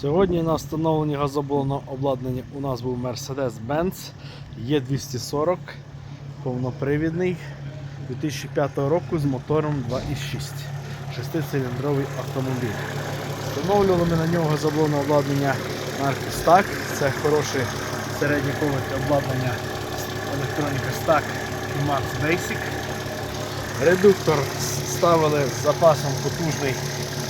Сьогодні на встановленні газоблонного обладнання у нас був Mercedes-Benz E240 повнопривідний 2005 року з мотором 2.6. Шестициліндровий автомобіль. Встановлювали ми на нього газоблонне обладнання марки Stack. Це хороше середнє поверхне обладнання електроніка Stack і Max Basic. Редуктор ставили з запасом потужний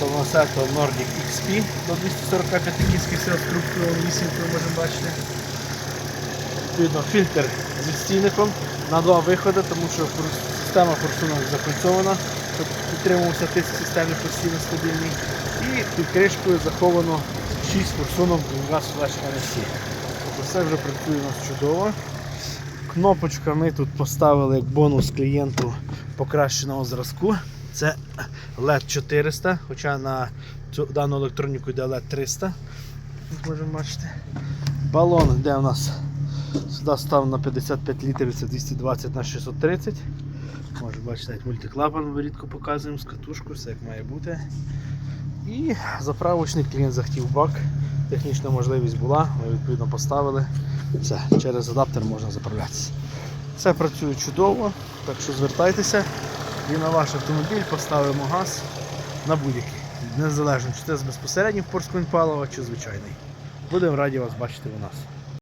повносету Nordic XP до 245 кінських сил структурою 8, ви можемо бачити. Відповідно, фільтр зі стійником на два виходи, тому що система форсунок закольцована, щоб підтримувався тиск в системі постійно стабільний. І під кришкою заховано 6 форсунок газ Flash RSC. Тобто все вже працює у нас чудово. Кнопочка ми тут поставили як бонус клієнту покращеного зразку. Це LED 400, хоча на цю дану електроніку йде LED 300. Як можемо бачити. Балон йде у нас сюди став на 55 літрів, це 220 на 630. Може бачите, навіть мультиклапан рідко показуємо з катушкою, все як має бути. І заправочний клієнт захотів бак. Технічна можливість була, ми відповідно поставили. Все, через адаптер можна заправлятися. Все працює чудово, так що звертайтеся і на ваш автомобіль поставимо газ на будь-який. Незалежно, чи це з в порскунь палива, чи звичайний. Будемо раді вас бачити у нас.